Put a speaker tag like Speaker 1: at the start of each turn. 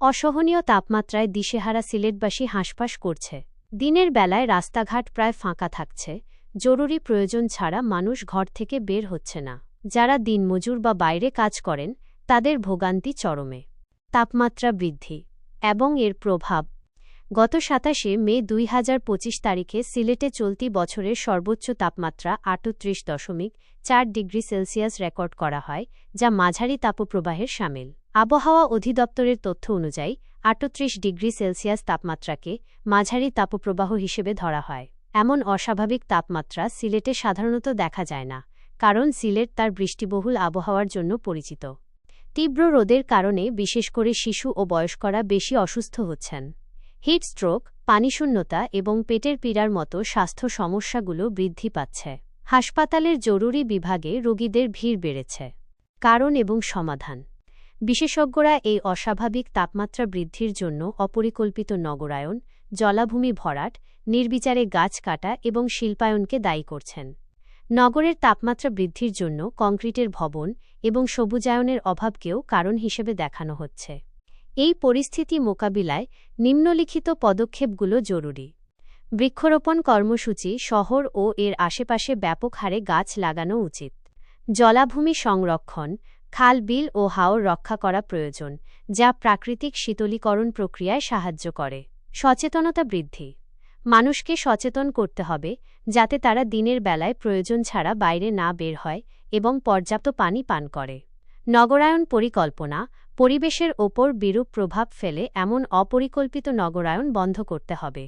Speaker 1: অসহনীয় তাপমাত্রায় দিশেহারা সিলেটবাসী হাঁসফাঁস করছে। দিনের বেলায় রাস্তাঘাট প্রায় ফাঁকা থাকছে, জরুরি প্রয়োজন ছাড়া মানুষ ঘর থেকে বের হচ্ছে না। যারা দিনমজুর বা বাইরে কাজ করেন, তাদের ভোগান্তি চরমে। তাপমাত্রা বৃদ্ধি এবং এর প্রভাব। গত সাতাশে মে দুই হাজার পঁচিশ তারিখে সিলেটে চলতি বছরের সর্বোচ্চ তাপমাত্রা আটত্রিশ দশমিক চার ডিগ্রি সেলসিয়াস রেকর্ড করা হয়, যা মাঝারি তাপপ্রবাহের সামিল। আবহাওয়া অধিদপ্তরের তথ্য অনুযায়ী, আটত্রিশ ডিগ্রি সেলসিয়াস তাপমাত্রাকে মাঝারি তাপপ্রবাহ হিসেবে ধরা হয়। এমন অস্বাভাবিক তাপমাত্রা সিলেটে সাধারণত দেখা যায় না, কারণ সিলেট তার বৃষ্টিবহুল আবহাওয়ার জন্য পরিচিত। তীব্র রোদের কারণে বিশেষ করে শিশু ও বয়স্করা বেশি অসুস্থ হচ্ছেন। হিট স্ট্রোক, পানিশূন্যতা এবং পেটের পীড়ার মতো স্বাস্থ্য সমস্যাগুলো বৃদ্ধি পাচ্ছে। হাসপাতালের জরুরি বিভাগে রোগীদের ভিড় বেড়েছে। কারণ এবং সমাধান। বিশেষজ্ঞরা এই অস্বাভাবিক তাপমাত্রা বৃদ্ধির জন্য অপরিকল্পিত নগরায়ন জলাভূমি ভরাট, নির্বিচারে গাছ কাটা এবং শিল্পায়নকে দায়ী করছেন। নগরের তাপমাত্রা বৃদ্ধির জন্য কংক্রিটের ভবন এবং সবুজায়নের অভাবকেও কারণ হিসেবে দেখানো হচ্ছে। এই পরিস্থিতি মোকাবিলায় নিম্নলিখিত পদক্ষেপগুলো জরুরি। বৃক্ষরোপণ কর্মসূচি শহর ও এর আশেপাশে ব্যাপক হারে গাছ লাগানো উচিত। জলাভূমি সংরক্ষণ খাল বিল ও হাওর রক্ষা করা প্রয়োজন, যা প্রাকৃতিক শীতলীকরণ প্রক্রিয়ায় সাহায্য করে। সচেতনতা বৃদ্ধি। মানুষকে সচেতন করতে হবে, যাতে তারা দিনের বেলায় প্রয়োজন ছাড়া বাইরে না বের হয় এবং পর্যাপ্ত পানি পান করে। নগরায়ন পরিকল্পনা, পরিবেশের ওপর বিরূপ প্রভাব ফেলে এমন অপরিকল্পিত নগরায়ন বন্ধ করতে হবে।